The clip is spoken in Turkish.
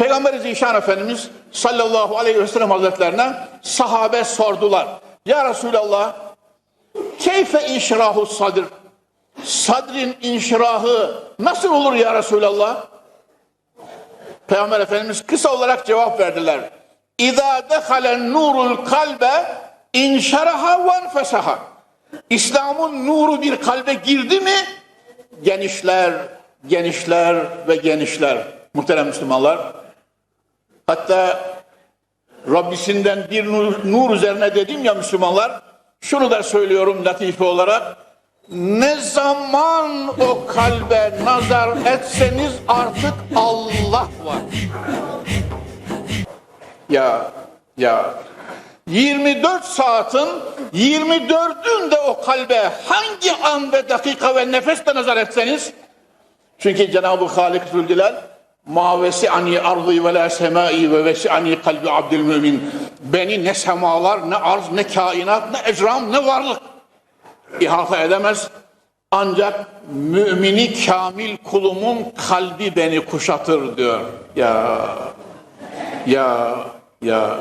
Peygamber-i Zişan Efendimiz sallallahu aleyhi ve sellem hazretlerine sahabe sordular. Ya Resulallah keyfe inşirahu sadr sadrin inşirahı nasıl olur ya Resulallah? Peygamber Efendimiz kısa olarak cevap verdiler. İza dehalen nurul kalbe inşaraha ve. İslam'ın nuru bir kalbe girdi mi genişler, genişler ve genişler. Muhterem Müslümanlar. Hatta Rabbisinden bir nur, nur üzerine dedim ya Müslümanlar. Şunu da söylüyorum latife olarak. Ne zaman o kalbe nazar etseniz artık Allah var. Ya ya 24 saatin 24'ünde o kalbe hangi an ve dakika ve nefeste nazar etseniz çünkü Cenab-ı Halik Zülcelal ma vesi'ani ardı ve la semai ve vesi'ani kalbi abdülmümin beni ne semalar ne arz ne kainat ne ecram ne varlık ihata edemez. Ancak mümini kamil kulumun kalbi beni kuşatır diyor. Ya, ya, ya.